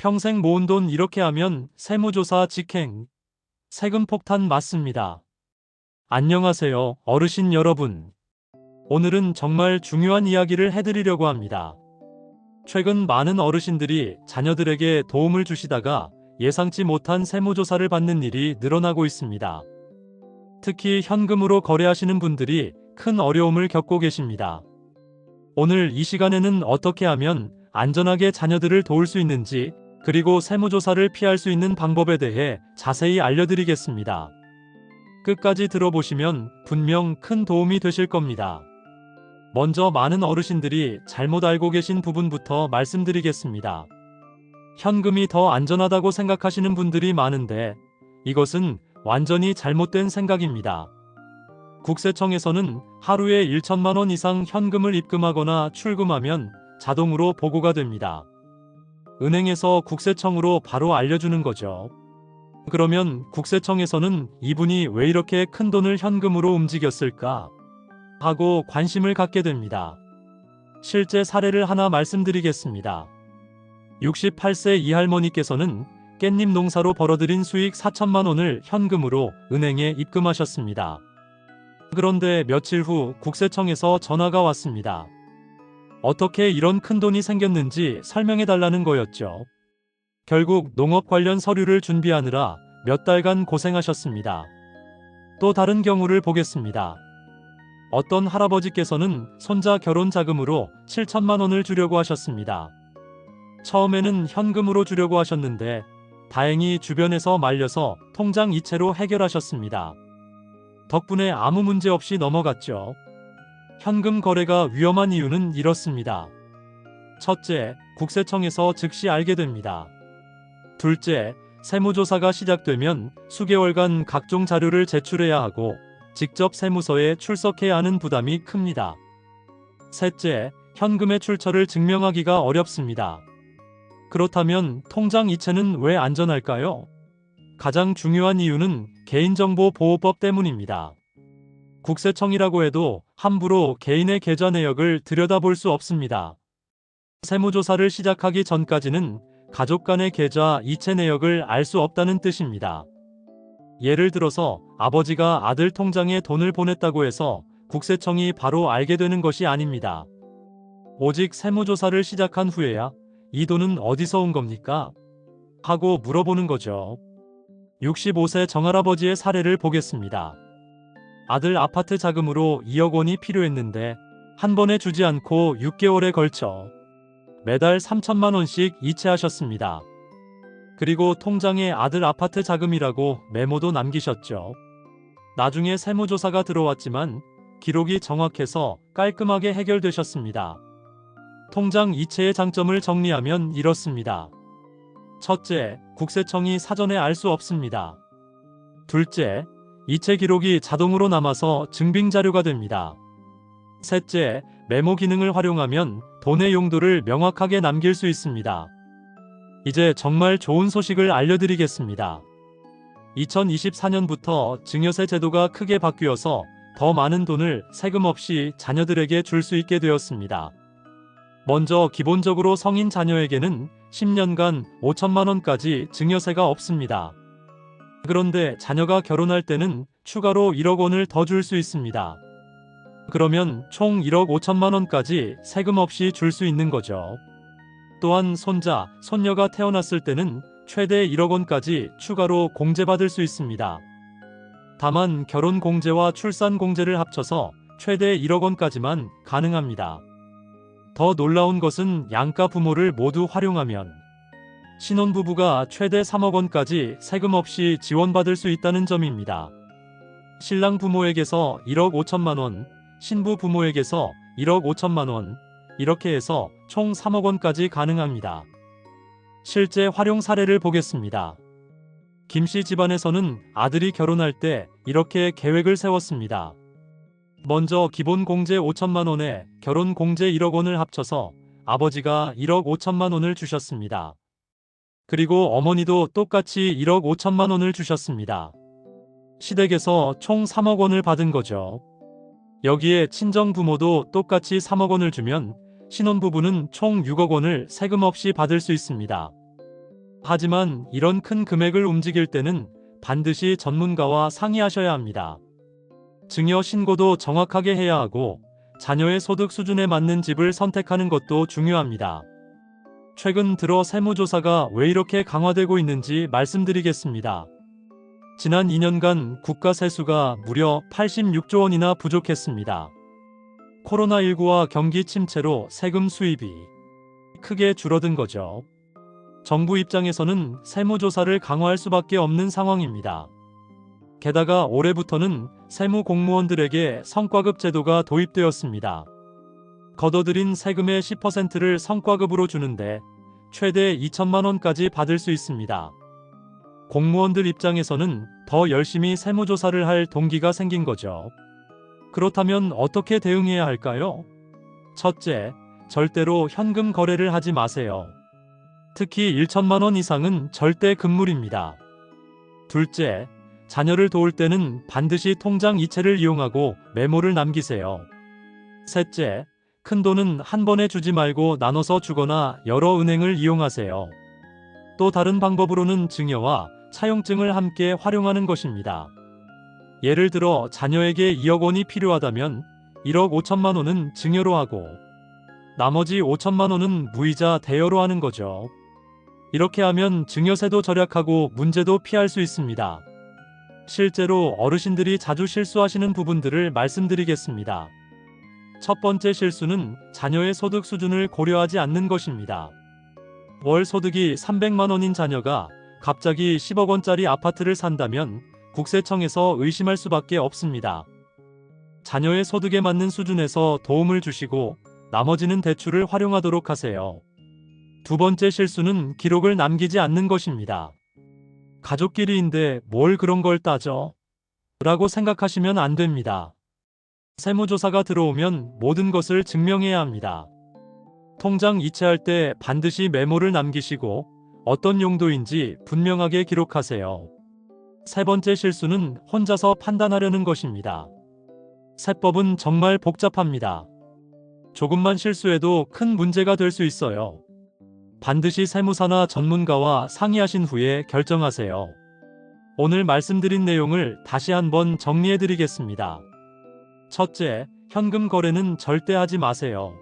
평생 모은 돈 이렇게 하면 세무조사 직행, 세금 폭탄 맞습니다. 안녕하세요, 어르신 여러분. 오늘은 정말 중요한 이야기를 해드리려고 합니다. 최근 많은 어르신들이 자녀들에게 도움을 주시다가 예상치 못한 세무조사를 받는 일이 늘어나고 있습니다. 특히 현금으로 거래하시는 분들이 큰 어려움을 겪고 계십니다. 오늘 이 시간에는 어떻게 하면 안전하게 자녀들을 도울 수 있는지 그리고 세무조사를 피할 수 있는 방법에 대해 자세히 알려드리겠습니다. 끝까지 들어보시면 분명 큰 도움이 되실 겁니다. 먼저 많은 어르신들이 잘못 알고 계신 부분부터 말씀드리겠습니다. 현금이 더 안전하다고 생각하시는 분들이 많은데 이것은 완전히 잘못된 생각입니다. 국세청에서는 하루에 1천만 원 이상 현금을 입금하거나 출금하면 자동으로 보고가 됩니다. 은행에서 국세청으로 바로 알려주는 거죠. 그러면 국세청에서는 이분이 왜 이렇게 큰 돈을 현금으로 움직였을까? 하고 관심을 갖게 됩니다. 실제 사례를 하나 말씀드리겠습니다. 68세 이 할머니께서는 깻잎 농사로 벌어들인 수익 4천만 원을 현금으로 은행에 입금하셨습니다. 그런데 며칠 후 국세청에서 전화가 왔습니다. 어떻게 이런 큰 돈이 생겼는지 설명해 달라는 거였죠. 결국 농업 관련 서류를 준비하느라 몇 달간 고생하셨습니다. 또 다른 경우를 보겠습니다. 어떤 할아버지께서는 손자 결혼 자금으로 7천만 원을 주려고 하셨습니다. 처음에는 현금으로 주려고 하셨는데 다행히 주변에서 말려서 통장 이체로 해결하셨습니다. 덕분에 아무 문제 없이 넘어갔죠. 현금 거래가 위험한 이유는 이렇습니다. 첫째, 국세청에서 즉시 알게 됩니다. 둘째, 세무조사가 시작되면 수개월간 각종 자료를 제출해야 하고 직접 세무서에 출석해야 하는 부담이 큽니다. 셋째, 현금의 출처를 증명하기가 어렵습니다. 그렇다면 통장 이체는 왜 안전할까요? 가장 중요한 이유는 개인정보 보호법 때문입니다. 국세청이라고 해도 함부로 개인의 계좌 내역을 들여다볼 수 없습니다. 세무조사를 시작하기 전까지는 가족 간의 계좌 이체 내역을 알 수 없다는 뜻입니다. 예를 들어서 아버지가 아들 통장에 돈을 보냈다고 해서 국세청이 바로 알게 되는 것이 아닙니다. 오직 세무조사를 시작한 후에야 이 돈은 어디서 온 겁니까? 하고 물어보는 거죠. 65세 정할아버지의 사례를 보겠습니다. 아들 아파트 자금으로 2억 원이 필요했는데 한 번에 주지 않고 6개월에 걸쳐 매달 3천만 원씩 이체하셨습니다. 그리고 통장에 아들 아파트 자금이라고 메모도 남기셨죠. 나중에 세무조사가 들어왔지만 기록이 정확해서 깔끔하게 해결되셨습니다. 통장 이체의 장점을 정리하면 이렇습니다. 첫째, 국세청이 사전에 알 수 없습니다. 둘째, 이체 기록이 자동으로 남아서 증빙 자료가 됩니다. 셋째, 메모 기능을 활용하면 돈의 용도를 명확하게 남길 수 있습니다. 이제 정말 좋은 소식을 알려드리겠습니다. 2024년부터 증여세 제도가 크게 바뀌어서 더 많은 돈을 세금 없이 자녀들에게 줄 수 있게 되었습니다. 먼저 기본적으로 성인 자녀에게는 10년간 5천만 원까지 증여세가 없습니다. 그런데 자녀가 결혼할 때는 추가로 1억 원을 더 줄 수 있습니다. 그러면 총 1억 5천만 원까지 세금 없이 줄 수 있는 거죠. 또한 손자, 손녀가 태어났을 때는 최대 1억 원까지 추가로 공제받을 수 있습니다. 다만 결혼 공제와 출산 공제를 합쳐서 최대 1억 원까지만 가능합니다. 더 놀라운 것은 양가 부모를 모두 활용하면 신혼부부가 최대 3억 원까지 세금 없이 지원받을 수 있다는 점입니다. 신랑 부모에게서 1억 5천만 원, 신부 부모에게서 1억 5천만 원, 이렇게 해서 총 3억 원까지 가능합니다. 실제 활용 사례를 보겠습니다. 김씨 집안에서는 아들이 결혼할 때 이렇게 계획을 세웠습니다. 먼저 기본 공제 5천만 원에 결혼 공제 1억 원을 합쳐서 아버지가 1억 5천만 원을 주셨습니다. 그리고 어머니도 똑같이 1억 5천만 원을 주셨습니다. 시댁에서 총 3억 원을 받은 거죠. 여기에 친정 부모도 똑같이 3억 원을 주면 신혼부부는 총 6억 원을 세금 없이 받을 수 있습니다. 하지만 이런 큰 금액을 움직일 때는 반드시 전문가와 상의하셔야 합니다. 증여 신고도 정확하게 해야 하고 자녀의 소득 수준에 맞는 집을 선택하는 것도 중요합니다. 최근 들어 세무조사가 왜 이렇게 강화되고 있는지 말씀드리겠습니다. 지난 2년간 국가 세수가 무려 86조 원이나 부족했습니다. 코로나19와 경기 침체로 세금 수입이 크게 줄어든 거죠. 정부 입장에서는 세무조사를 강화할 수밖에 없는 상황입니다. 게다가 올해부터는 세무 공무원들에게 성과급 제도가 도입되었습니다. 걷어들인 세금의 10%를 성과급으로 주는데 최대 2천만 원까지 받을 수 있습니다. 공무원들 입장에서는 더 열심히 세무조사를 할 동기가 생긴 거죠. 그렇다면 어떻게 대응해야 할까요? 첫째, 절대로 현금 거래를 하지 마세요. 특히 1천만 원 이상은 절대 금물입니다. 둘째, 자녀를 도울 때는 반드시 통장 이체를 이용하고 메모를 남기세요. 셋째, 큰 돈은 한 번에 주지 말고 나눠서 주거나 여러 은행을 이용하세요. 또 다른 방법으로는 증여와 차용증을 함께 활용하는 것입니다. 예를 들어 자녀에게 2억 원이 필요하다면 1억 5천만 원은 증여로 하고 나머지 5천만 원은 무이자 대여로 하는 거죠. 이렇게 하면 증여세도 절약하고 문제도 피할 수 있습니다. 실제로 어르신들이 자주 실수하시는 부분들을 말씀드리겠습니다. 첫 번째 실수는 자녀의 소득 수준을 고려하지 않는 것입니다. 월 소득이 300만 원인 자녀가 갑자기 10억 원짜리 아파트를 산다면 국세청에서 의심할 수밖에 없습니다. 자녀의 소득에 맞는 수준에서 도움을 주시고 나머지는 대출을 활용하도록 하세요. 두 번째 실수는 기록을 남기지 않는 것입니다. 가족끼리인데 뭘 그런 걸 따져? 라고 생각하시면 안 됩니다. 세무조사가 들어오면 모든 것을 증명해야 합니다. 통장 이체할 때 반드시 메모를 남기시고 어떤 용도인지 분명하게 기록하세요. 세 번째 실수는 혼자서 판단하려는 것입니다. 세법은 정말 복잡합니다. 조금만 실수해도 큰 문제가 될 수 있어요. 반드시 세무사나 전문가와 상의하신 후에 결정하세요. 오늘 말씀드린 내용을 다시 한번 정리해 드리겠습니다. 첫째, 현금 거래는 절대 하지 마세요.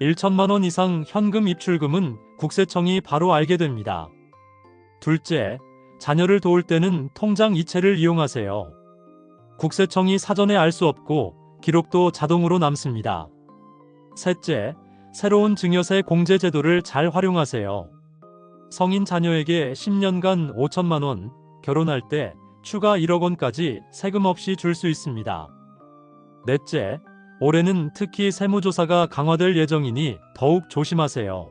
1천만 원 이상 현금 입출금은 국세청이 바로 알게 됩니다. 둘째, 자녀를 도울 때는 통장 이체를 이용하세요. 국세청이 사전에 알 수 없고 기록도 자동으로 남습니다. 셋째, 새로운 증여세 공제 제도를 잘 활용하세요. 성인 자녀에게 10년간 5천만 원, 결혼할 때 추가 1억 원까지 세금 없이 줄 수 있습니다. 넷째, 올해는 특히 세무조사가 강화될 예정이니 더욱 조심하세요.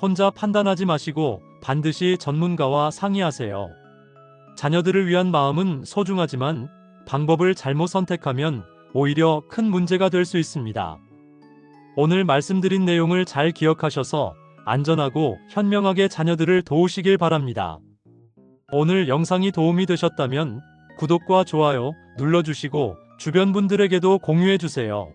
혼자 판단하지 마시고 반드시 전문가와 상의하세요. 자녀들을 위한 마음은 소중하지만 방법을 잘못 선택하면 오히려 큰 문제가 될 수 있습니다. 오늘 말씀드린 내용을 잘 기억하셔서 안전하고 현명하게 자녀들을 도우시길 바랍니다. 오늘 영상이 도움이 되셨다면 구독과 좋아요 눌러주시고 주변 분들에게도 공유해 주세요.